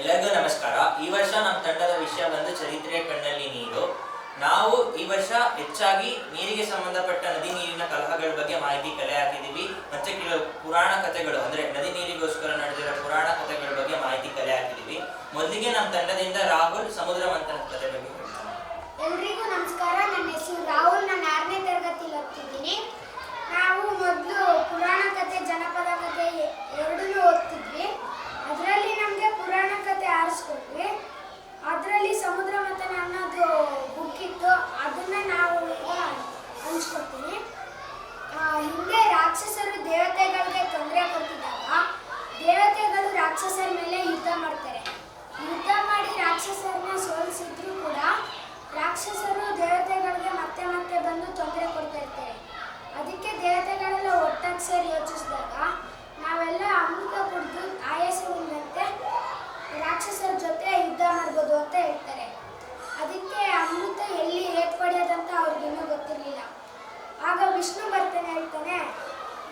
ಎಲ್ಲರಿಗೂ ನಮಸ್ಕಾರ. ಈ ವರ್ಷ ನಮ್ಮ ತಂಡದ ವಿಷಯ ಬಂದು ಚರಿತ್ರೆಯ ಕಣ್ಣಲ್ಲಿ ನೀರು. ನಾವು ಈ ವರ್ಷ ಹೆಚ್ಚಾಗಿ ನೀರಿಗೆ ಸಂಬಂಧಪಟ್ಟ ನದಿ ನೀರಿನ ಕಲಹಗಳ ಬಗ್ಗೆ ಮಾಹಿತಿ ಕಲೆ ಹಾಕಿದೀವಿ ಮತ್ತೆ ಕೆಲವು ಪುರಾಣ ಕಥೆಗಳು, ಅಂದ್ರೆ ನದಿ ನೀರಿಗೋಸ್ಕರ ನಡೆದಿರೋ ಪುರಾಣ ಕಥೆಗಳ ಬಗ್ಗೆ ಮಾಹಿತಿ ಕಲೆ ಹಾಕಿದೀವಿ ಮೊದಲಿಗೆ ನಮ್ಮ ತಂಡದಿಂದ ರಾಹುಲ್ ಸಮುದ್ರ ಮಂಥನ ಕಥೆ ಬಗ್ಗೆ ಎಲ್ರಿಗೂ ನಮಸ್ಕಾರ. ನನ್ನ ಹೆಸರು ರಾಹುಲ್. ನಾನು ಆರನೇ ತರಗತಿಲಿ ಓದ್ತಿದ್ದೀನಿ. ನಾವು ಮೊದಲು ಪುರಾಣ ಕಥೆ, ಜನಪದ ಕಥೆ ಎರಡನ್ನೂ ಓದ್ತಿದ್ವಿ. ನಮಗೆ ಪುರಾಣ ಆರಿಸ್ಕೊಂಡ್ವಿ. ಅದರಲ್ಲಿ ಸಮುದ್ರ ಮತ್ತೆ ನನ್ನದು ಬುಕ್ ಇತ್ತು ಅದನ್ನ ನಾವು ಈಗ ಹಂಚ್ಕೊಡ್ತೀನಿ ಹಿಂದೆ ರಾಕ್ಷಸರು ದೇವತೆಗಳಿಗೆ ತೊಂದರೆ ಕೊಡ್ತಿದ್ದಾಗ ದೇವತೆಗಳು ರಾಕ್ಷಸರ ಮೇಲೆ ಯುದ್ಧ ಮಾಡ್ತಾರೆ ಯುದ್ಧ ಮಾಡಿ ರಾಕ್ಷಸರನ್ನ ಸೋಲಿಸಿದ್ರು ಕೂಡ ರಾಕ್ಷಸರು ದೇವತೆಗಳಿಗೆ ಮತ್ತೆ ಮತ್ತೆ ಬಂದು ತೊಂದರೆ ಕೊಡ್ತಾ ಇರ್ತಾರೆ ಅದಕ್ಕೆ ದೇವತೆಗಳೆಲ್ಲ ಒಟ್ಟಾಗಿ ಸೇರಿ ಯೋಚಿಸಿದಾಗ ನಾವೆಲ್ಲ ಅಮೃತ ಕುಡಿದು ಆಯಾಸವಿಲ್ಲಂತೆ ರಾಕ್ಷಸರ ಜೊತೆ ಯುದ್ಧ ಮಾಡ್ಬೋದು ಅಂತ ಹೇಳ್ತಾರೆ ಅದಕ್ಕೆ ಅಮೃತ ಎಲ್ಲಿ ಏರ್ಪಡೆಯೋದಂತ ಅವ್ರಿಗಿನ್ನೂ ಗೊತ್ತಿರಲಿಲ್ಲ ಆಗ ವಿಷ್ಣು ಬರ್ತಾನೆ ಹೇಳ್ತಾನೆ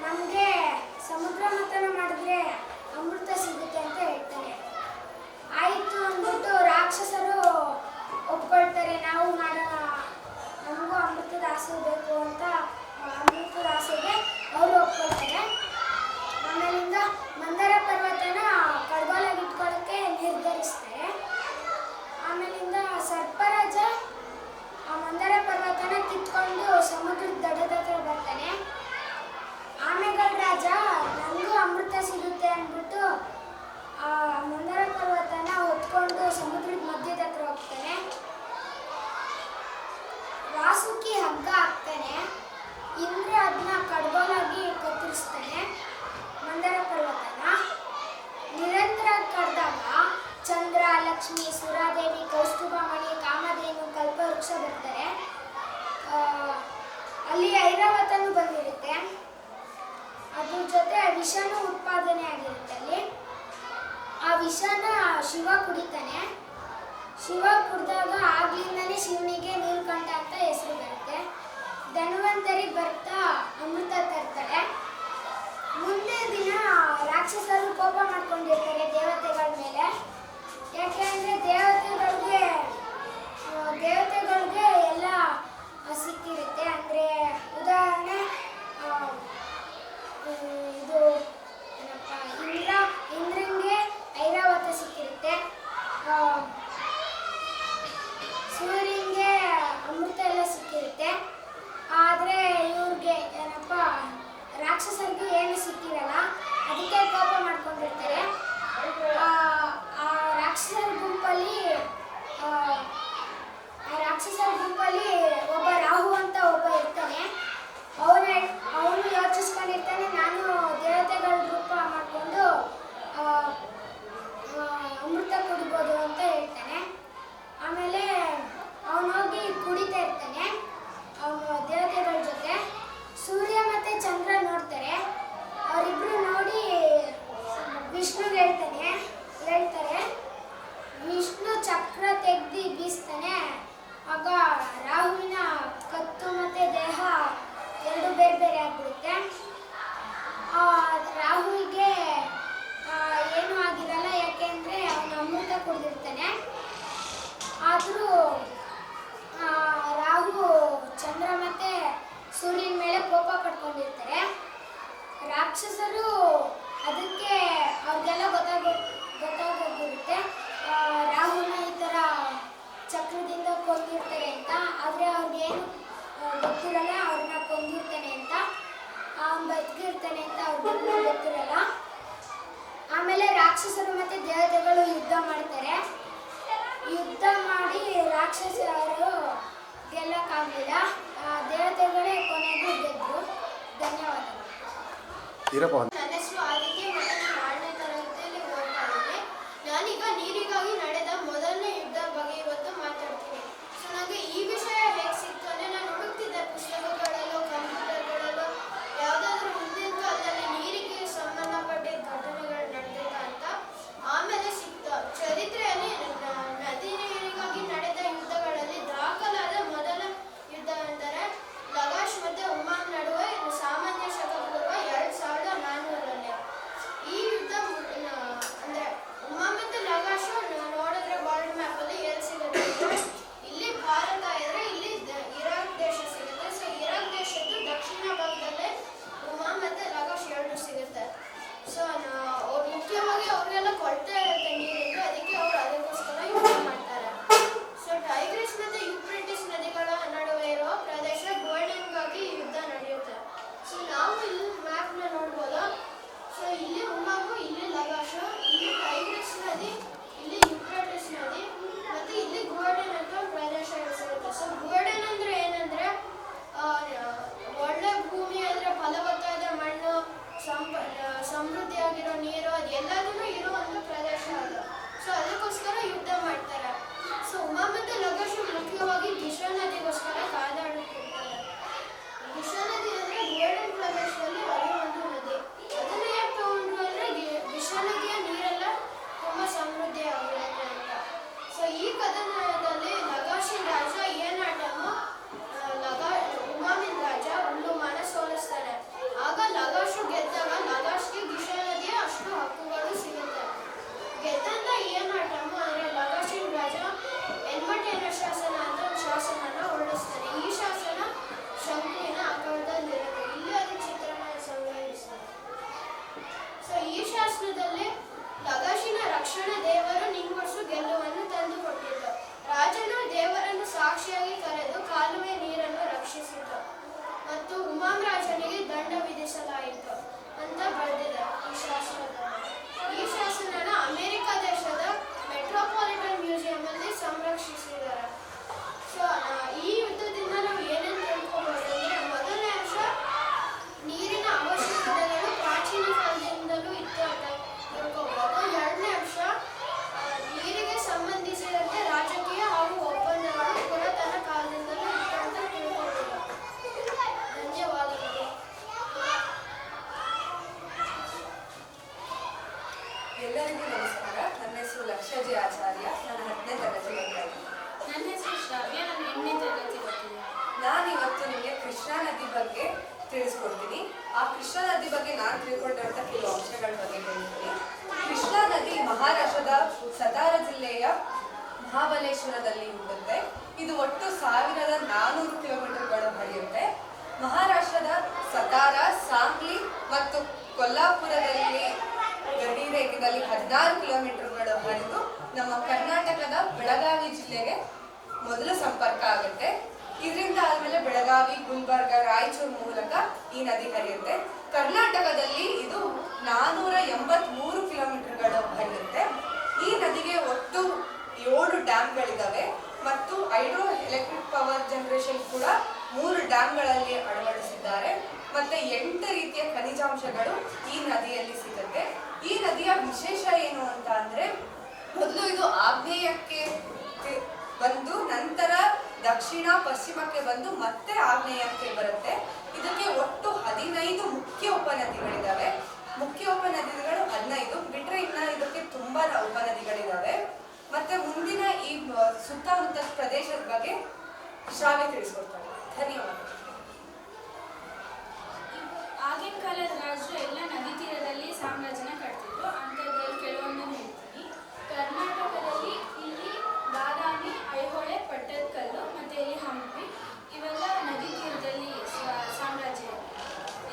ನಮಗೆ ಸಮುದ್ರ ಮಥನ ಮಾಡಿದ್ರೆ ಅಮೃತ ಸಿಗುತ್ತೆ ಅಂತ ಹೇಳ್ತಾನೆ ಆಯಿತು ಅಂದ್ಬಿಟ್ಟು ರಾಕ್ಷಸರು ಒಪ್ಕೊಳ್ತಾರೆ ನಾವು ಮಾಡೋಣ ನಮಗೂ ಅಮೃತದ ಆಸೆ ಬೇಕು ಅಂತ ಆ, ಅಮೃತದ ಆಸೆಗೆ ಅವರು ಒಪ್ಕೊಳ್ತಾರೆ ಆಮೇಲಿಂದ ಮಂದರ ಪರ್ವತನ ಕಡ್ಗೋಲಾಗಿ ಇಟ್ಕೊಳ್ಳೋಕ್ಕೆ ನಿರ್ಧರಿಸ್ತಾರೆ ಆಮೇಲಿಂದ ಸರ್ಪರಾಜ ಆ ಮಂದರ ಪರ್ವತನ ಕಿತ್ಕೊಂಡು ಸಮುದ್ರದ ದಡದ ಹತ್ರ ಬರ್ತಾನೆ ಆಮೆಗಳ ರಾಜ ನನಗೂ ಅಮೃತ ಸಿಗುತ್ತೆ ಅಂದ್ಬಿಟ್ಟು ಆ ಮಂದರ ಪರ್ವತನ ಹೊತ್ಕೊಂಡು ಸಮುದ್ರದ ಮಧ್ಯದ ಹತ್ರ ಹೋಗ್ತಾನೆ ವಾಸುಕಿ ಹಗ್ಗ ಹಾಕ್ತಾನೆ ಇಂದ್ರ ಅದನ್ನ ಕಡ್ಗೋಲಾಗಿ ಕತ್ತರಿಸ್ತಾನೆ ಮಂದರ ಪರ್ವತನ ನಿರಂತರ ಕರೆದಾಗ ಚಂದ್ರ ಲಕ್ಷ್ಮಿ ಸುರಾದೇವಿ ಕೌಸ್ತುಭಮಣಿ ಕಾಮಧೇನು ಕಲ್ಪವೃಕ್ಷ ಬರ್ತಾರೆ ಆ, ಅಲ್ಲಿ ಐರಾವತನು ಬಂದಿರುತ್ತೆ ಅದ್ರ ಜೊತೆ ವಿಷನೂ ಉತ್ಪಾದನೆ ಆಗಿರುತ್ತೆ ಅಲ್ಲಿ ಆ ವಿಷನ ಶಿವ ಕುಡಿತಾನೆ. ಶಿವ ಕುಡಿದಾಗ ಆಗ್ಲಿಂದಾನೇ ಶಿವನಿಗೆ ನೀಲಕಂಠ ಅಂತ ಹೆಸರು ಬರುತ್ತೆ. ಧನ್ವಂತರಿ ಬರ್ತಾ ಅಮೃತ ತರ್ತಾರೆ. ಮುಂದೆ ದಿನ ರಾಕ್ಷಸರು ಕೋಪ ಮಾಡ್ಕೊಂಡಿರ್ತಾರೆ ದೇವತೆಗಳ ಮೇಲೆ. ಯಾಕೆ ಅಂದರೆ ದೇವತೆಗಳಿಗೆ ದೇವತೆಗಳಿಗೆ ಎಲ್ಲ ಸಿಕ್ಕಿರುತ್ತೆ ಅಂದರೆ ಉದಾಹರಣೆ ಇದು ಏನಪ್ಪ, ಇಂದ್ರ ಐರಾವತ ಸಿಕ್ಕಿರುತ್ತೆ ಸೂರ್ಯನಿಗೆ ಅಮೃತ ಎಲ್ಲ ಸಿಕ್ಕಿರುತ್ತೆ. ಆದರೆ ಇವ್ರಿಗೆ ಏನಪ್ಪ ರಾಕ್ಷಸರಿಗೆ ಏನು ಸಿಕ್ಕಿರಲ್ಲ ಅದಕ್ಕೆ ಕೋಪ ಮಾಡ್ಕೊಂಡಿರ್ತಾರೆ. ಆ, ರಾಕ್ಷಸರ ಗುಂಪಲ್ಲಿ ರಾಕ್ಷಸರ ಗುಂಪಲ್ಲಿ ಒಬ್ಬ ರಾಹು ಅಂತ ಒಬ್ಬ ಇರ್ತಾನೆ. ಅವನ ಅವನು ಯೋಚಿಸ್ಕೊಂಡಿರ್ತಾನೆ. ನಾನು ದೇವತೆಗಳ ರೂಪ ಮಾಡಿಕೊಂಡು ಅಮೃತ ಕುಡಿಬೋದು ಅಂತ ಹೇಳ್ತಾನೆ. ಆಮೇಲೆ ಅವನು ಹೋಗಿ ಕುಡಿತಾ ಇರ್ತಾನೆ. ಅವನು ದೇವತೆಗಳ ಜೊತೆ. ಸೂರ್ಯ ಮತ್ತೆ ಚಂದ್ರ ನೋಡ್ತಾರೆ. ಅವರಿಬ್ರು ನೋಡಿ ವಿಷ್ಣುಗೆ ಹೇಳ್ತಾನೆ, ಹೇಳ್ತಾರೆ, ವಿಷ್ಣು ಚಕ್ರ ತೆಗ್ದು ಬೀಸ್ತಾನೆ. ಆಗ ರಾಹುವಿನ ಕತ್ತು ಮತ್ತೆ ದೇಹ ಎರಡು ಬೇರೆ ಬೇರೆ ಆಗ್ಬಿಡುತ್ತೆ ರಾಹುವಿಗೆ ಮಹಾಬಲೇಶ್ವರದಲ್ಲಿ ಹುಟ್ಟುತ್ತೆ ಇದು ಒಟ್ಟು ಸಾವಿರದ ನಾನೂರು ಕಿಲೋಮೀಟರ್ಗಳು ಹರಿಯುತ್ತೆ ಮಹಾರಾಷ್ಟ್ರದ ಸತಾರ, ಸಾಂಗ್ಲಿ ಮತ್ತು ಕೊಲ್ಲಾಪುರದಲ್ಲಿ ಗಡಿ ರೇಖೆಯಲ್ಲಿ ಹದಿನಾರು ಕಿಲೋಮೀಟರ್ಗಳು ಹರಿದು ನಮ್ಮ ಕರ್ನಾಟಕದ ಬೆಳಗಾವಿ ಜಿಲ್ಲೆಗೆ ಮೊದಲು ಸಂಪರ್ಕ ಆಗುತ್ತೆ. ಇದರಿಂದ ಆದ್ಮೇಲೆ ಬೆಳಗಾವಿ, ಗುಲ್ಬರ್ಗ, ರಾಯಚೂರು ಮೂಲಕ ಈ ನದಿ ಹರಿಯುತ್ತೆ. ಕರ್ನಾಟಕದಲ್ಲಿ ಇದು ನಾನೂರ ಎಂಬತ್ಮೂರು ಕಿಲೋಮೀಟರ್ಗಳು ಹರಿಯುತ್ತೆ. ಈ ಒಟ್ಟು ಏಳು ಡ್ಯಾಮ್ಗಳಿದ್ದಾವೆ ಮತ್ತು ಹೈಡ್ರೋ ಎಲೆಕ್ಟ್ರಿಕ್ ಪವರ್ ಜನರೇಷನ್ ಕೂಡ ಮೂರು ಡ್ಯಾಮ್ಗಳಲ್ಲಿ ಅಳವಡಿಸಿದ್ದಾರೆ. ಮತ್ತೆ ಎಂಟು ರೀತಿಯ ಖನಿಜಾಂಶಗಳು ಈ ನದಿಯಲ್ಲಿ ಸಿಗುತ್ತೆ. ಈ ನದಿಯ ವಿಶೇಷ ಏನು ಅಂತ ಅಂದ್ರೆ, ಮೊದಲು ಇದು ಆಗ್ನೇಯಕ್ಕೆ ಬಂದು ನಂತರ ದಕ್ಷಿಣ ಪಶ್ಚಿಮಕ್ಕೆ ಬಂದು ಮತ್ತೆ ಆಗ್ನೇಯಕ್ಕೆ ಬರುತ್ತೆ. ಇದಕ್ಕೆ ಒಟ್ಟು ಹದಿನೈದು ಮುಖ್ಯ ಉಪನದಿಗಳಿದ್ದಾವೆ ಮುಖ್ಯ ಉಪನದಿಗಳು ಹದಿನೈದು ಬಿಟ್ರೆ ಇನ್ನ ಇದಕ್ಕೆ ತುಂಬಾ ಉಪನದಿಗಳಿದಾವೆ. ಮತ್ತೆ ಮುಂದಿನ ಈ ಸುತ್ತಮುತ್ತ ಪ್ರದೇಶದ ಬಗ್ಗೆ ಶ್ರಾವ್ಯ ತಿಳಿಸ್ಕೊಡ್ತಾರೆ. ಧನ್ಯವಾದ. ಆಗಿನ ಕಾಲದ ರಾಜರು ಎಲ್ಲ ನದಿ ತೀರದಲ್ಲಿ ಸಾಮ್ರಾಜ್ಯನ ಕಟ್ತಿದ್ರು ಅಂಥದ್ರಲ್ಲಿ ಕೆಲವೊಂದನ್ನು ಹೇಳ್ತೀನಿ ಕರ್ನಾಟಕದಲ್ಲಿ ಇಲ್ಲಿ ಬಾದಾಮಿ ಐಹೊಳೆ ಪಟ್ಟದಕಲ್ಲು ಮತ್ತು ಇಲ್ಲಿ ಹಂಪಿ ಇವೆಲ್ಲ ನದಿ ತೀರದಲ್ಲಿ ಸ- ಸಾಮ್ರಾಜ್ಯ ಇದೆ.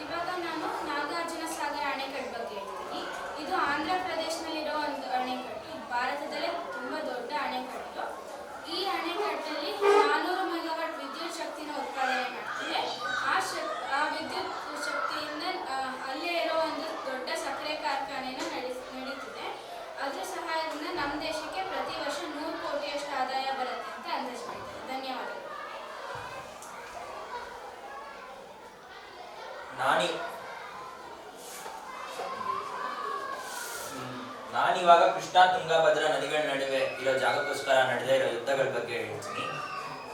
ಇವಾಗ ನಾನು ನಾಗಾರ್ಜುನ ಸಾಗರ ಅಣೆಕಟ್ಟು ಬಗ್ಗೆ ಹೇಳ್ತೀನಿ ಇದು ಆಂಧ್ರ ಪ್ರದೇಶದಲ್ಲಿರೋ ಒಂದು ಅಣೆಕಟ್ಟು ಇದು ಭಾರತದಲ್ಲೇ ತುಂಬ ದೊಡ್ಡ ಅಣೆಕಟ್ಟು ಈ ಅಣೆಕಟ್ಟಲ್ಲಿ ನಾನ್ನೂರು ಮೆಗಾವಾಟ್ ವಿದ್ಯುತ್ ಶಕ್ತಿನ ಉತ್ಪಾದನೆ ಮಾಡ್ತಿದೆ ಆ ಶಕ್ ಆ ವಿದ್ಯುತ್ ಶಕ್ತಿಯಿಂದ ಆ, ಅಲ್ಲೇ ಇರೋ ಒಂದು ದೊಡ್ಡ ಸಕ್ಕರೆ ಕಾರ್ಖಾನೆನ ನಡೆ ನಡೀತಿದೆ ಅದ್ರ ಸಹಾಯದಿಂದ ನಮ್ಮ ದೇಶಕ್ಕೆ ಪ್ರತಿ ವರ್ಷ ನೂರು ಕೋಟಿಯಷ್ಟು ಆದಾಯ ಬರುತ್ತೆ ಅಂತ ಅಂದಾಜು ಮಾಡಿದ್ದಾರೆ ಧನ್ಯವಾದಗಳು ನಾನಿ ಹ್ಮ್. ನಾನಿವಾಗ ಕೃಷ್ಣಾ ತುಂಗಭದ್ರಾ ನದಿಗಳ ನಡುವೆ ಇರೋ ಜಾಗಕ್ಕೋಸ್ಕರ ನಡೆದೇ ಇರೋ ಯುದ್ಧಗಳ ಬಗ್ಗೆ ಹೇಳ್ತೀನಿ.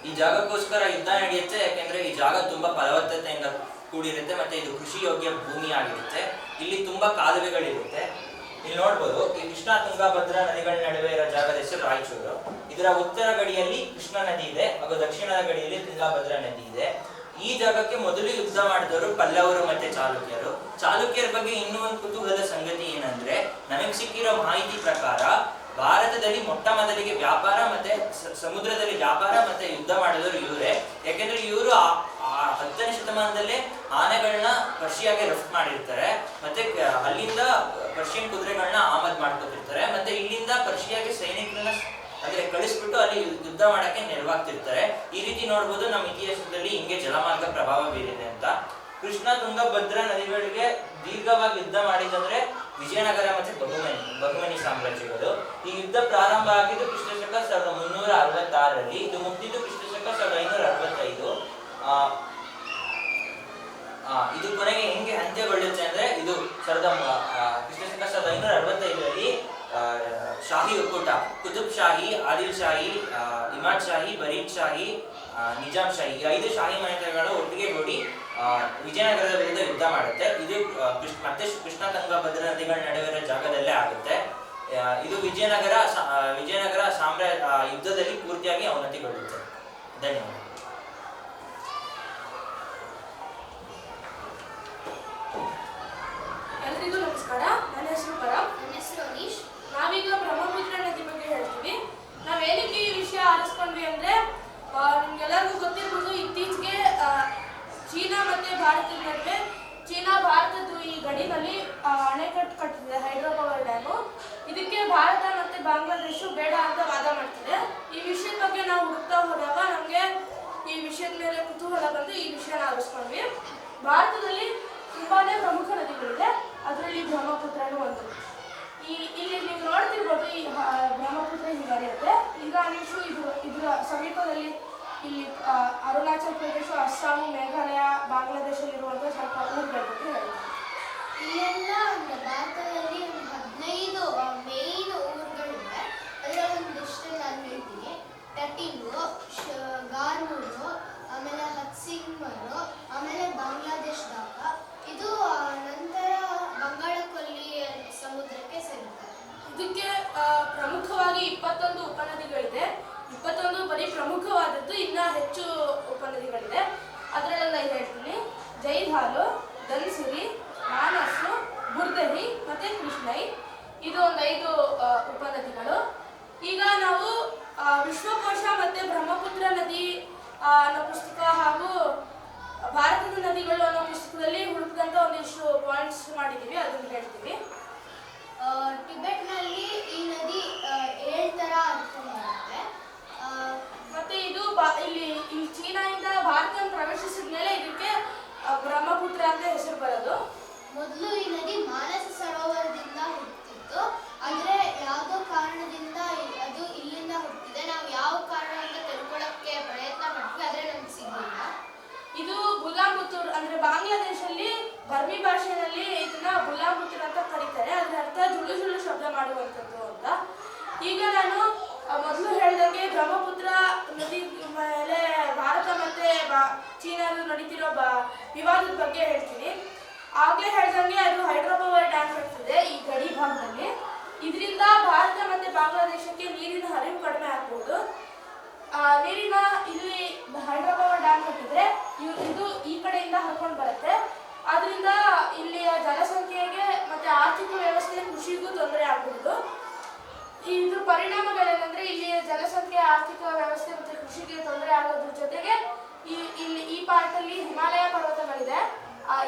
ಈ ಜಾಗಕ್ಕೋಸ್ಕರ ಯುದ್ಧ ನಡೆಯುತ್ತೆ, ಯಾಕೆಂದ್ರೆ ಈ ಜಾಗ ತುಂಬಾ ಫಲವತ್ತತೆಯಿಂದ ಕೂಡಿರುತ್ತೆ ಮತ್ತೆ ಇದು ಕೃಷಿ ಯೋಗ್ಯ ಭೂಮಿ ಆಗಿರುತ್ತೆ. ಇಲ್ಲಿ ತುಂಬಾ ಕಾಲುವೆಗಳಿರುತ್ತೆ. ಇಲ್ಲಿ ನೋಡ್ಬೋದು, ಈ ಕೃಷ್ಣ ತುಂಗಭದ್ರಾ ನದಿಗಳ ನಡುವೆ ಇರೋ ಜಾಗದ ಹೆಸರು ರಾಯಚೂರು. ಇದರ ಉತ್ತರ ಗಡಿಯಲ್ಲಿ ಕೃಷ್ಣಾ ನದಿ ಇದೆ, ಹಾಗೂ ದಕ್ಷಿಣದ ಗಡಿಯಲ್ಲಿ ತುಂಗಭದ್ರಾ ನದಿ ಇದೆ. ಈ ಜಾಗಕ್ಕೆ ಮೊದಲು ಯುದ್ಧ ಮಾಡಿದವರು ಪಲ್ಲವರು ಮತ್ತೆ ಚಾಲುಕ್ಯರು. ಚಾಲುಕ್ಯರ ಬಗ್ಗೆ ಇನ್ನೂ ಒಂದು ಕುತೂಹಲ ಸಂಗತಿ ಏನಂದ್ರೆ ನಮಗೆ ಸಿಕ್ಕಿರೋ ಮಾಹಿತಿ ಪ್ರಕಾರ ಭಾರತದಲ್ಲಿ ಮೊಟ್ಟ ಮೊದಲಿಗೆ ವ್ಯಾಪಾರ ಮತ್ತೆ ಸಮುದ್ರದಲ್ಲಿ ವ್ಯಾಪಾರ ಮತ್ತೆ ಯುದ್ಧ ಮಾಡಿದವರು ಇವರೇ. ಯಾಕೆಂದ್ರೆ ಇವರು ಹತ್ತನೇ ಶತಮಾನದಲ್ಲೇ ಆನೆಗಳನ್ನ ಪರ್ಷಿಯಾಗೆ ರಫ್ತು ಮಾಡಿರ್ತಾರೆ, ಮತ್ತೆ ಅಲ್ಲಿಂದ ಪರ್ಷಿಯನ್ ಕುದುರೆಗಳನ್ನ ಆಮದ್ ಮಾಡ್ಕೊತಿರ್ತಾರೆ, ಮತ್ತೆ ಇಲ್ಲಿಂದ ಪರ್ಷಿಯಾಗೆ ಸೈನಿಕರನ್ನ ಅಂದ್ರೆ ಕಳಿಸ್ಬಿಟ್ಟು ಅಲ್ಲಿ ಯುದ್ಧ ಮಾಡಕ್ಕೆ ನೆರವಾಗ್ತಿರ್ತಾರೆ. ಈ ರೀತಿ ನೋಡ್ಬೋದು ನಮ್ಮ ಇತಿಹಾಸದಲ್ಲಿ ಹಿಂಗೆ ಜಲಮಾರ್ಗ ಪ್ರಭಾವ ಬೀರಿದೆ ಅಂತ. ಕೃಷ್ಣ ತುಂಗಭದ್ರಾ ನದಿಗಳಿಗೆ ದೀರ್ಘವಾಗಿ ಯುದ್ಧ ಮಾಡಿದಂದ್ರೆ ವಿಜಯನಗರ ಮತ್ತೆ ಬಹುಮನಿ ಬಹುಮನಿ ಸಾಮ್ರಾಜ್ಯಗಳು. ಈ ಯುದ್ಧ ಪ್ರಾರಂಭ ಆಗಿದ್ದು ಕ್ರಿಸ್ತಶಕ ಸಾವಿರದ ಮುನ್ನೂರ ಅರವತ್ತಾರರಲ್ಲಿ, ಇದು ಮುಗಿದಿದ್ದು ಕ್ರಿಸ್ತಶಕ ಸಾವಿರದ ಐನೂರ ಅರವತ್ತೈದು. ಇದು ಕೊನೆಗೆ ಹೆಂಗೆ ಅಂತ್ಯಗೊಳ್ಳುತ್ತೆ ಅಂದ್ರೆ ಇದು ಸಾವಿರದ ಕ್ರಿಸ್ತಶಕ ಸಾವಿರದ ಐನೂರ ಅರವತ್ತೈದರಲ್ಲಿ ಶಾಹಿ ಒಕ್ಕೂಟ. ಕುತುಬ್ ಶಾಹಿ, ಆದಿಲ್ ಶಾಹಿ ಇಮಾದ್ ಶಾಹಿ, ಬರೀದ್ ಶಾಹಿ ನಿಜಾಮ್ ಶಾಹಿ ಈ ಐದು ಶಾಹಿ ಮನೆತನಗಳು ಒಟ್ಟಿಗೆ ಕೂಡಿ ವಿಜಯನಗರದ ವಿರುದ್ಧ ಯುದ್ಧ ಮಾಡುತ್ತೆ. ಇದು ಮತ್ತೆ ಕೃಷ್ಣ ತುಂಗಭದ್ರಾ ನದಿಗಳ ನಡುವೆ ಇರೋ ಜಾಗದಲ್ಲೇ ಆಗುತ್ತೆ. ಇದು ವಿಜಯನಗರ ವಿಜಯನಗರ ಸಾಮ್ರಾಜ್ಯ ಯುದ್ಧದಲ್ಲಿ ಪೂರ್ತಿಯಾಗಿ ಅವನತಿಗೊಳ್ಳುತ್ತೆ ಧನ್ಯವಾದ. ಎಲ್ರಿಗೂ ನಮಸ್ಕಾರ. ನನ್ನ ಹೆಸರು ಅನೀಶ್ ನಾವೀಗ ಬ್ರಹ್ಮಪುತ್ರ ನದಿ ಬಗ್ಗೆ ಹೇಳ್ತೀವಿ ನಾವೇನಕ್ಕೆ ಈ ವಿಷಯ ಆರಿಸ್ಕೊಂಡ್ವಿ ಅಂದ್ರೆ ಆ, ನಿಮ್ಗೆಲ್ಲರಿಗೂ ಗೊತ್ತಿರ್ಬೋದು ಇತ್ತೀಚೆಗೆ ಆ, ಚೀನಾ ಮತ್ತೆ ಭಾರತದ ನಡುವೆ ಚೀನಾ ಭಾರತದ ಈ ಗಡಿನಲ್ಲಿ ಆ, ಅಣೆಕಟ್ಟು ಕಟ್ಟಿದೆ ಹೈಡ್ರೋ ಪವರ್ ಡ್ಯಾಮು ಇದಕ್ಕೆ ಭಾರತ ಮತ್ತು ಬಾಂಗ್ಲಾದೇಶ ಬೇಡ ಅಂತ ವಾದ ಮಾಡ್ತಿದೆ ಈ ವಿಷಯದ ಬಗ್ಗೆ ನಾವು ಹುಡುಕ್ತಾ ಹೋದಾಗ ನಮಗೆ ಈ ವಿಷಯದ ಮೇಲೆ ಕುತೂಹಲ ಬಂದು ಈ ವಿಷಯನ ಆರಿಸ್ಕೊಂಡ್ವಿ ಭಾರತದಲ್ಲಿ ತುಂಬಾನೇ ಪ್ರಮುಖ ನದಿಗಳಿದೆ ಅದರಲ್ಲಿ ಬ್ರಹ್ಮಪುತ್ರನೂ ಒಂದು ಈ ಇಲ್ಲಿ ನೀವು ನೋಡ್ತಿರ್ಬೋದು ಈ ಬ್ರಹ್ಮಪುತ್ರ ಹಿಂಗೆ ಹರಿಯುತ್ತೆ ಈಗ ನೀವು ಇದು, ಇದರ ಸಮೀಪದಲ್ಲಿ ಇಲ್ಲಿ ಅರುಣಾಚಲ ಪ್ರದೇಶ, ಅಸ್ಸಾಂ, ಮೇಘಾಲಯ ಬಾಂಗ್ಲಾದೇಶದಲ್ಲಿರುವಂಥ ಸ್ವಲ್ಪ ಊರುಗಳ ಬಗ್ಗೆ ಹೇಳ್ತೀನಿ ಇಲ್ಲೆಲ್ಲ ಒಂದು ಭಾರತದಲ್ಲಿ ಒಂದು ಹದಿನೈದು ಮೇನ್ ಊರುಗಳಿವೆ. ಅದರಲ್ಲಿ ಒಂದಿಷ್ಟು ನಾನು ಹೇಳ್ತೀನಿ. ಟಟಿಂಗು ಗಾರ್ಮೂರು ಆಮೇಲೆ ಹತ್ಸಿಂಗ್ಮರು ಆಮೇಲೆ ಬಾಂಗ್ಲಾದೇಶ್ ದಾಕ ಇದು ಆ, ನಂತರ ಬಂಗಾಳಕೊಲ್ಲಿ ಸಮುದ್ರಕ್ಕೆ ಸೇರುತ್ತದೆ ಇದಕ್ಕೆ ಆ, ಪ್ರಮುಖವಾಗಿ ಇಪ್ಪತ್ತೊಂದು ಉಪನದಿಗಳಿದೆ ಇಪ್ಪತ್ತೊಂದು ಬರೀ ಪ್ರಮುಖವಾದದ್ದು ಇನ್ನ ಹೆಚ್ಚು ಉಪನದಿಗಳಿದೆ ಅದರಲ್ಲೆಲ್ಲ ಇದು ಹೇಳ್ತೀನಿ ಜೈಧಾಲು ಧನ್ಸಿರಿ ಮಾನಸು ಬುರ್ದಹಿ ಮತ್ತೆ ಕೃಷ್ಣೈ ಇದು ಒಂದು ಐದು ಆ, ಉಪನದಿಗಳು ಈಗ ನಾವು ಆ, ವಿಶ್ವಕೋಶ ಮತ್ತೆ ಬ್ರಹ್ಮಪುತ್ರ ನದಿ ಆ, ಅನ್ನೋ ಪುಸ್ತಕ ಹಾಗೂ ಭಾರತದ ನದಿಗಳು ಅನ್ನೋ ಪುಸ್ತಕದಲ್ಲಿ ಹುಡುಕಿದಂತ ಒಂದಿಷ್ಟು ಪಾಯಿಂಟ್ಸ್ ಮಾಡಿದೀವಿ ಅದನ್ನ ಹೇಳ್ತೀವಿ ಆ, ಟಿಬೆಟ್ನಲ್ಲಿ ಈ ನದಿ ಆ, ಏಳ್ ಥರ ಹರ್ಕೊಂಡು ಬರುತ್ತೆ ಆ, ಮತ್ತೆ ಇದು ಬಾ- ಇಲ್ಲಿ ಇಲ್ಲಿ ಚೀನಾದಿಂದ ಭಾರತ ಪ್ರವೇಶಿಸಿದ ಮೇಲೆ ಇದಕ್ಕೆ ಆ, ಬ್ರಹ್ಮಪುತ್ರ ಅಂತ ಹೆಸರು ಬರೋದು? ಮೊದಲು ಈ ನದಿ ಮಾನಸ ಸರೋವರದಿಂದ ಹುಟ್ಟಿತ್ತು. ಅಂದ್ರೆ ಯಾವುದೋ ಕಾರಣದಿಂದ ಅದು ಇಲ್ಲಿಂದ ಹುಟ್ಟಿದೆ. ನಾವು ಯಾವ ಕಾರಣ ಅಂತ ತಿಳ್ಕೊಳ್ಳೋಕ್ಕೆ ಪ್ರಯತ್ನ ಮಾಡ್ತೀವಿ ಆದರೆ ನಮ್ಗೆ ಸಿಗಲಿಲ್ಲ. ಇದು ಗುಲಾಮುತ್ತೂರ್ ಅಂದ್ರೆ ಬಾಂಗ್ಲಾದೇಶಲ್ಲಿ ಬರ್ಮಿ ಭಾಷೆಯಲ್ಲಿ ಇದನ್ನ ಗುಲಾಮುತ್ತೂರ್ ಅಂತ ಕರೀತಾರೆ. ಅದರ ಅರ್ಥ ಜುಳು ಜುಳು ಶಬ್ದ ಮಾಡುವಂಥದ್ದು ಅಂತ. ಈಗ ನಾನು ಮೊದಲು ಹೇಳಿದಂಗೆ ಬ್ರಹ್ಮಪುತ್ರ ನದಿ ಮೇಲೆ ಭಾರತ ಮತ್ತೆ ಚೀನಾದ ನಡೀತಿರೋ ವಿವಾದದ ಬಗ್ಗೆ ಹೇಳ್ತೀನಿ. ಆಗ್ಲೇ ಹೇಳ್ದಂಗೆ ಅದು ಹೈಡ್ರೋಪವರ್ ಡ್ಯಾಮ್ ಕಟ್ತಿದೆ ಈ ಗಡಿ ಭಾಗದಲ್ಲಿ. ಇದರಿಂದ ಭಾರತ ಮತ್ತೆ ಬಾಂಗ್ಲಾದೇಶಕ್ಕೆ ನೀರಿನ ಹರಿವು ಕಡಿಮೆ ಆಗ್ಬೋದು. ನೀರಿನ ಇಲ್ಲಿ ಹೈಡ್ರಾಬಾದ್ ಡ್ಯಾಮ್ ಕಟ್ಟಿದ್ರೆ ಇವ್- ಇದು ಈ ಕಡೆಯಿಂದ ಹರ್ಕೊಂಡು ಬರುತ್ತೆ ಆದ್ರಿಂದ ಇಲ್ಲಿಯ ಜನಸಂಖ್ಯೆಗೆ ಮತ್ತೆ ಆರ್ಥಿಕ ವ್ಯವಸ್ಥೆ ಕೃಷಿಗೂ ತೊಂದರೆ ಆಗ್ಬಹುದು ಇದ್ರ ಪರಿಣಾಮಗಳೇನೆಂದ್ರೆ ಇಲ್ಲಿಯ ಜನಸಂಖ್ಯೆ, ಆರ್ಥಿಕ ವ್ಯವಸ್ಥೆ ಮತ್ತು ಕೃಷಿಗೆ ತೊಂದರೆ ಆಗೋದ್ರ ಜೊತೆಗೆ ಈ ಇಲ್ಲಿ ಈ ಪಾರ್ಟಲ್ಲಿ ಹಿಮಾಲಯ ಪರ್ವತಗಳಿದೆ.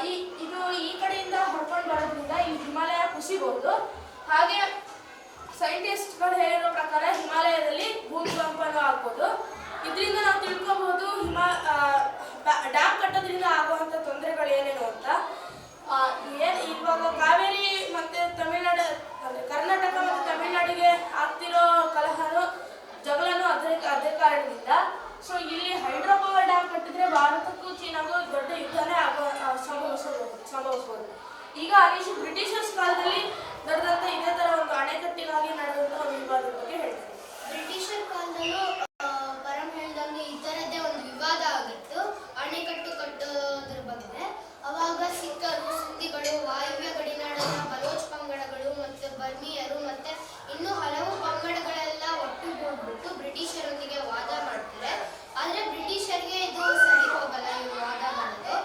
ಈ, ಇದು ಈ ಕಡೆಯಿಂದ ಹೊಡ್ಕೊಂಡು ಬರೋದ್ರಿಂದ ಈ ಹಿಮಾಲಯ ಕುಸಿಬಹುದು ಹಾಗೆ ಸೈಂಟಿಸ್ಟ್ಗಳು ಹೇಳಿರೋ ಪ್ರಕಾರ ಹಿಮಾಲಯದಲ್ಲಿ ಭೂಕಂಪನ ಆಗ್ಬೋದು. ಇದರಿಂದ ನಾವು ತಿಳ್ಕೊಬಹುದು ಹಿಮಾ ಡ್ಯಾಮ್ ಕಟ್ಟೋದ್ರಿಂದ ಆಗುವಂತ ತೊಂದರೆಗಳು ಏನೇನು ಅಂತ. ಏನ್ ಇವಾಗ ಕಾವೇರಿ ಮತ್ತೆ ತಮಿಳ್ನಾಡು, ಅಂದ್ರೆ ಕರ್ನಾಟಕ ಮತ್ತು ತಮಿಳ್ನಾಡಿಗೆ ಆಗ್ತಿರೋ ಕಲಹನು, ಜಗಳನು ಅದೇ ಅದೇ ಕಾರಣದಿಂದ. ಸೊ ಇಲ್ಲಿ ಹೈಡ್ರೋಪವರ್ ಡ್ಯಾಮ್ ಕಟ್ಟಿದ್ರೆ ಭಾರತಕ್ಕೂ ಚೀನಾಗೂ ದೊಡ್ಡ ಯುದ್ಧನೇ ಆಗೋ ಸಂಭವಿಸಬಹುದು ಸಂಭವಿಸಬಹುದು ಈಗ ಅನೀಶ್ ಬ್ರಿಟಿಷರ್ಸ್ ಕಾಲದಲ್ಲಿ ನಡೆದಂತ ಇದೇ ತರ ಒಂದು ಅಣೆಕಟ್ಟಿಗಾಗಿ ನಡೆದಂತ ಒಂದು ವಿವಾದದ ಬಗ್ಗೆ ಹೇಳ್ತಾರೆ ಬ್ರಿಟಿಷರ್ ಕಾಲದಲ್ಲೂ ಆ, ಪರಂ ಹೇಳ್ದಂಗೆ ಈ ಥರದ್ದೇ ಒಂದು ವಿವಾದ ಆಗಿತ್ತು ಅಣೆಕಟ್ಟು ಕಟ್ಟೋದ್ರ ಬಗ್ಗೆ ಅವಾಗ ಸಿಖ್ಖರು ಸಿಂಧಿಗಳು ವಾಯುವ್ಯ ಗಡಿನಾಡದ ಬಲೋಚ್ ಪಂಗಡಗಳು ಮತ್ತು ಬರ್ಮಿಯರು ಮತ್ತೆ ಇನ್ನೂ ಹಲವು ಪಂಗಡಗಳೆಲ್ಲ ಒಟ್ಟುಗೂಡ್ಬಿಟ್ಟು ಬ್ರಿಟಿಷರೊಂದಿಗೆ ವಾದ ಮಾಡ್ತಾರೆ ಆದರೆ ಬ್ರಿಟಿಷರ್ಗೆ ಇದು ಸರಿ ಹೋಗಲ್ಲ ಇವ್ರು ವಾದ ಮಾಡೋದು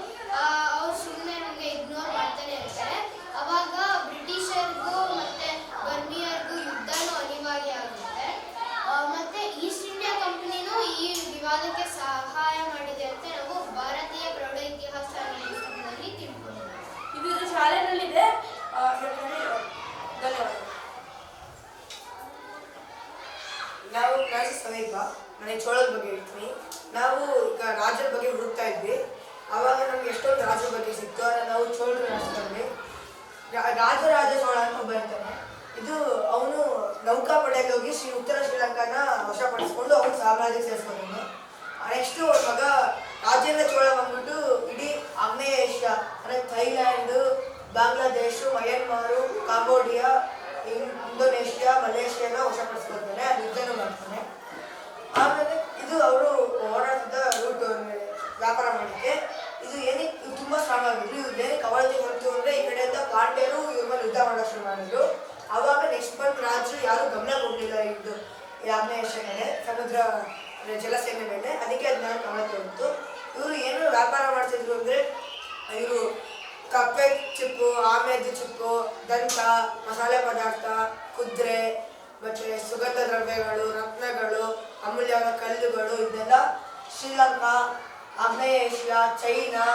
ಅವ್ರು ಸುಮ್ಮನೆ ನಮಗೆ ಇಗ್ನೋರ್ ಮಾಡ್ತಾನೆ ಇರ್ತಾರೆ ಅವಾಗ ಬ್ರಿಟಿಷರ್ಗೂ ಮತ್ತೆ ಬರ್ಮಿಯರ್ಗೂ ಯುದ್ಧನೂ ಅನಿವಾರ್ಯ ಆಗುತ್ತೆ ಆ, ಮತ್ತೆ ಈಸ್ಟ್ ಇಂಡಿಯಾ ಕಂಪನಿನೂ ಈ ವಿವಾದಕ್ಕೆ ಸಹಾಯ ಮಾಡಿದೆ ಅಂತ ನಾವು ಭಾರತೀಯ ಪ್ರೌಢ ಇತಿಹಾಸ ಅನ್ನೋ ಪುಸ್ತಕದಲ್ಲಿ ತಿಳ್ಕೊಂಡಿದ್ದೀವಿ ಇದು ಶಾಲೆನಲ್ಲಿದೆ ಆ, ಹೇಳ್ತಾರೆ. ಧನ್ಯವಾದ ನಾವು ಕ್ಲಾಸ್ ಸಮೀಪ ನನಗೆ ಚೋಳದ ಬಗ್ಗೆ ಹೇಳ್ತೀನಿ ನಾವು ಈಗ ರಾಜರ ಬಗ್ಗೆ ಹುಡುಕ್ತಾ ಇದ್ವಿ ಆವಾಗ ನಮ್ಗೆ ಎಷ್ಟೊಂದು ರಾಜರ ಬಗ್ಗೆ ಸಿಕ್ತು ಆದರೆ ನಾವು ಚೋಳರು ರಾಜ್ಯದಲ್ಲಿ ರಾಜರಾಜ ಚೋಳ ಅಂತ ಒಬ್ಬ ಇರ್ತಾನೆ ಇದು ಅವನು ನೌಕಾಪಡೆಗೆ ಹೋಗಿ ಶ್ರೀ ಉತ್ತರ ಶ್ರೀಲಂಕಾನ ವಶಪಡಿಸ್ಕೊಂಡು ಅವನು ಸಾಮ್ರಾಜ್ಯಕ್ಕೆ ಸೇರಿಸ್ಕೊಂಡನು ನೆಕ್ಸ್ಟು ಅವ್ರ ಮಗ ರಾಜೇಂದ್ರ ಚೋಳ ಬಂದ್ಬಿಟ್ಟು ಇಡೀ ಆಗ್ನೇಯ ಏಷ್ಯಾ ಅಂದರೆ ಥೈಲ್ಯಾಂಡು ಬಾಂಗ್ಲಾದೇಶ ಮಯನ್ಮಾರು ಕಾಂಬೋಡಿಯಾ ಇನ್- ಇಂಡೋನೇಷ್ಯಾ ಮಲೇಷ್ಯಾನ ವಶಪಡಿಸ್ಕೊಳ್ತಾನೆ ಅದು ಯುದ್ಧನೂ ಮಾಡ್ತಾನೆ ಆಮೇಲೆ ಇದು ಅವರು ಓಡಾಟದ ರೂಟ್ ವ್ಯಾಪಾರ ಮಾಡಲಿಕ್ಕೆ ಇದು ಏನಕ್ಕೆ ಇದು ತುಂಬ ಸ್ಟ್ರಾಂಗ್ ಆಗಿದ್ರು ಇವ್ರು ಏನಕ್ಕೆ ಅವಳಿಗೆ ಬಂತು ಅಂದರೆ ಈ ಕಡೆಯಿಂದ ಪಾಂಡ್ಯರು ಇವ್ರ ಮೇಲೆ ಯುದ್ಧ ಮಾಡೋಕೆ ಶುರು ಮಾಡಿದ್ರು ಆವಾಗ ನೆಕ್ಸ್ಟ್ ಬಂದು ರಾಜರು ಯಾರು ಗಮನ ಕೊಡಲಿಲ್ಲ ಇದು ಈ ಆಗ್ನೇಯ ಏಷ್ಯಾ ಮೇಲೆ ಸಮುದ್ರ ಜಲಸೇನೆ ಮೇಲೆ. ಅದಕ್ಕೆ ಅದನ್ನ ಗಮನಕ್ಕೆ ಉಂಟು ಇವರು ಏನು ವ್ಯಾಪಾರ ಮಾಡ್ತಿದ್ರು ಅಂದರೆ, ಇವರು ಕಪ್ಪೆ ಚಿಪ್ಪು ಆಮೇದ ಚಿಪ್ಪು, ದಂತ, ಮಸಾಲೆ ಪದಾರ್ಥ, ಕುದುರೆ, ಮತ್ತು ಸುಗಂಧ ದ್ರವ್ಯಗಳು, ರತ್ನಗಳು, ಅಮೂಲ್ಯವಾದ ಕಲ್ಲುಗಳು ಇದೆಲ್ಲ ಶ್ರೀಲಂಕಾ ಆಗ್ನೇಯ ಏಷ್ಯಾ ಚೈನಾ,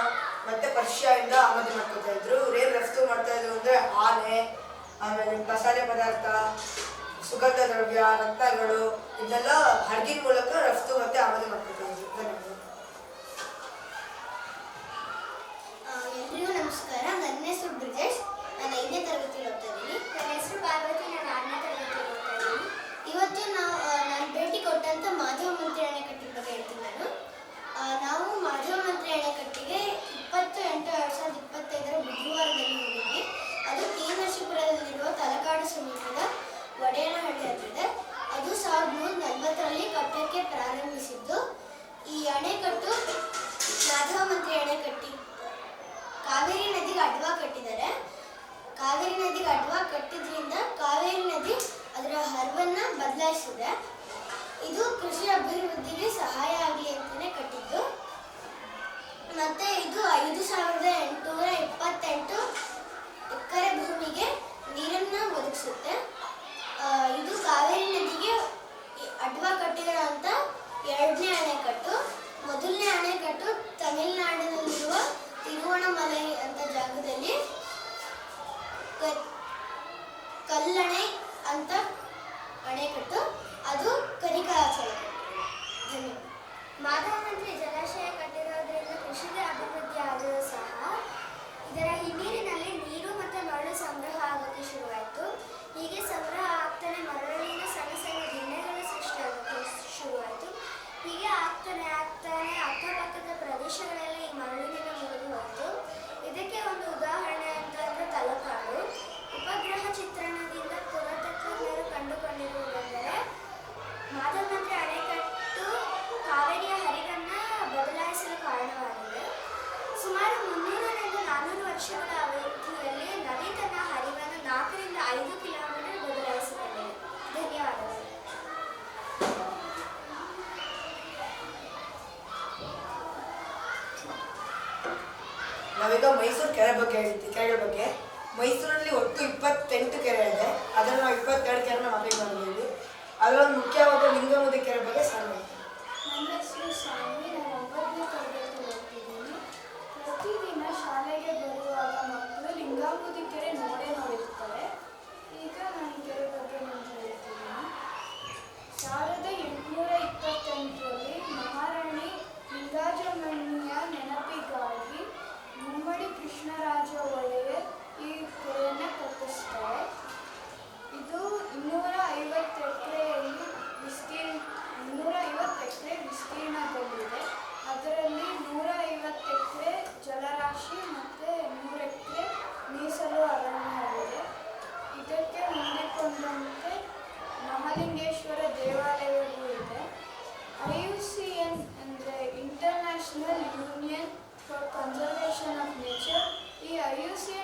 ಮತ್ತೆ ಪರ್ಷಿಯಾದಿಂದ ಆಮದು ಮಾಡ್ಕೊತಾ ಇದ್ರು. ಇವ್ರು ಏನು ರಫ್ತು ಮಾಡ್ತಾ ಇದ್ರು ಅಂದ್ರೆ ಆನೆ, ಆಮೇಲೆ ಮಸಾಲೆ ಪದಾರ್ಥ ಸುಗಂಧ ದ್ರವ್ಯ ರಕ್ತಗಳು ಇದೆಲ್ಲ ಹಡಗಿನ ಮೂಲಕ ರಫ್ತು ಮತ್ತೆ ಆಮದು ಮಾಡ್ಕೊಳ್ತಾ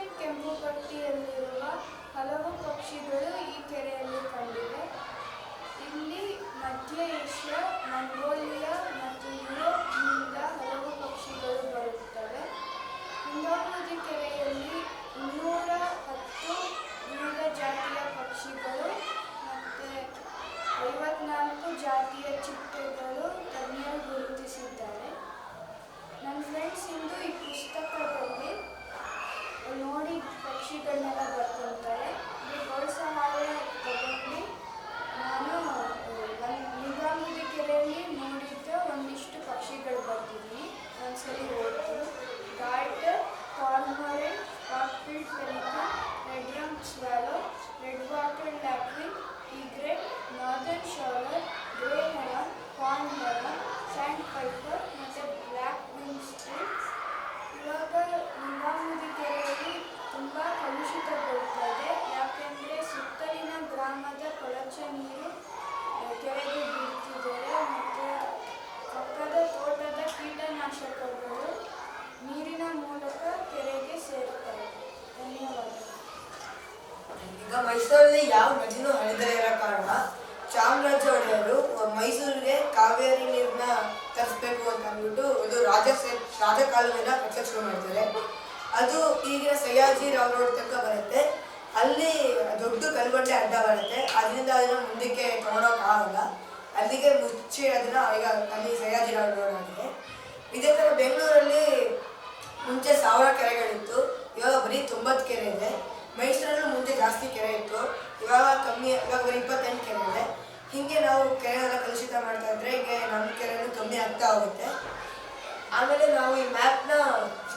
ಯು ಸಿ ಕೆಂಪು ಪಟ್ಟಿಯಲ್ಲಿರುವ ಹಲವು ಪಕ್ಷಿಗಳು ಈ ಕೆರೆಯಲ್ಲಿ ಕಂಡಿವೆ. ಇಲ್ಲಿ ಮಧ್ಯ ಏಷ್ಯಾ, ಮಂಗೋಲಿಯಾ ಮತ್ತು ಯುರೋಪ್ನಿಂದ ಹಲವು ಪಕ್ಷಿಗಳು ಬರುತ್ತವೆ. ಹಿಂಗಾಮುದಿ ಕೆರೆಯಲ್ಲಿ ಇನ್ನೂರ ಹತ್ತು ವಿವಿಧ ಜಾತಿಯ ಪಕ್ಷಿಗಳು ಮತ್ತು ಐವತ್ನಾಲ್ಕು ಜಾತಿಯ ಚಿಟ್ಟೆಗಳು ತಜ್ಞರು ಗುರುತಿಸಿದ್ದಾರೆ. ನನ್ನ ಫ್ರೆಂಡ್ಸ್, ಇಂದು ಈ ಪುಸ್ತಕದಲ್ಲಿ ನೋಡಿ ಪಕ್ಷಿಗಳನ್ನೆಲ್ಲ ಬರ್ಕೊಳ್ತಾರೆ ಇವುಗಳ ಸಹಾಯ ತಗೊಂಡು ನಾನು ಲಿಂಗಾಂಬುದಿ ಕೆರೆಯಲ್ಲಿ ನೋಡಿದ್ದ ಒಂದಿಷ್ಟು ಪಕ್ಷಿಗಳು ಬರ್ತೀನಿ ಒಂದ್ಸರಿ ಓದ್ತೀನಿ darter cormorant spot billed pelican red rump swallow red wattled lapwing egret northern shoveler grey heron ತುಂಬ ಕಲುಷಿತಗೊಳ್ತದೆ ಯಾಕೆಂದರೆ ಸುತ್ತಲಿನ ಗ್ರಾಮದ ಕೊಳಚೆ ನೀರು ಕೆಳಗೆ ಕೆರೆಗೆ ಬಿಡ್ತಿದ್ದಾರೆ ಮತ್ತು ಪಕ್ಕದ ತೋಟದ ಕೀಟನಾಶಕಗಳು ನೀರಿನ ಮೂಲಕ ಕೆರೆಗೆ ಸೇರುತ್ತವೆ. ಧನ್ಯವಾದಗಳು. ಈಗ ಮೈಸೂರಲ್ಲಿ ಯಾವ ನದಿನೂ ಹರಿದೇ ಇರೋ ಕಾರಣ ಚಾಮರಾಜ ಒಡೆಯರು ಮೈಸೂರಿಗೆ ಕಾವೇರಿ ನೀರನ್ನ ತರಿಸ್ಬೇಕು ಅಂತ ಅಂದ್ಬಿಟ್ಟು ಇದು ರಾಜ ರಾಜಕಾಲುವೆನ ಕಟ್ಟಕ್ಕೆ ಶುರು ಮಾಡ್ತಾರೆ. ಅದು ಈಗಿನ ಸಯ್ಯಾಜಿ ರಾವ್ ರೋಡ್ ತನಕ ಬರುತ್ತೆ. ಅಲ್ಲಿ ದೊಡ್ಡ ಕಲ್ಗಂಟೆ ಅಡ್ಡ ಬರುತ್ತೆ. ಅದರಿಂದ ಅದನ್ನು ಮುಂದಕ್ಕೆ ಆಗಲ್ಲ. ಅಲ್ಲಿಗೆ ಮುಚ್ಚಿ ಅದನ್ನು ಈಗ ಅಲ್ಲಿ ಸಯ್ಯಾಜಿ ರಾವ್ ರೋಡ್ ಆಗಿದೆ. ಇದೇ ಥರ ಬೆಂಗಳೂರಲ್ಲಿ ಮುಂಚೆ ಸಾವಿರ ಕೆರೆಗಳಿತ್ತು. ಇವಾಗ ಬರೀ ತೊಂಬತ್ತು ಕೆರೆ ಇದೆ. ಮೈಸೂರಲ್ಲೂ ಮುಂದೆ ಜಾಸ್ತಿ ಕೆರೆ ಇತ್ತು. ಇವಾಗ ಕಮ್ಮಿ, ಇವಾಗ ಬರೀ ಇಪ್ಪತ್ತೆಂಟು ಕೆರೆ ಇದೆ. ಹೀಗೆ ನಾವು ಕೆರೆಗಳ ಕಲುಷಿತ ಮಾಡ್ತಾ ಇದ್ರೆ ಹೀಗೆ ನಮ್ಮ ಕೆರೆನೂ ಕಮ್ಮಿ ಆಗ್ತಾ ಹೋಗುತ್ತೆ. ಆಮೇಲೆ ನಾವು ಈ ಮ್ಯಾಪ್ನ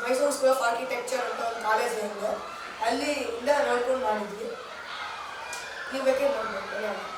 ಮೈಸೂರು ಸ್ಕೂಲ್ ಆಫ್ ಆರ್ಕಿಟೆಕ್ಚರ್ ಅಂತ ಒಂದು ಕಾಲೇಜ್ ಇದೆ. ಅಲ್ಲಿ ಇಂದ ನೋಡ್ಕೊಂಡು ಮಾಡಿದ್ವಿ. ನೀವು ಬೇಕೇ ನೋಡ್ಬೇಕು?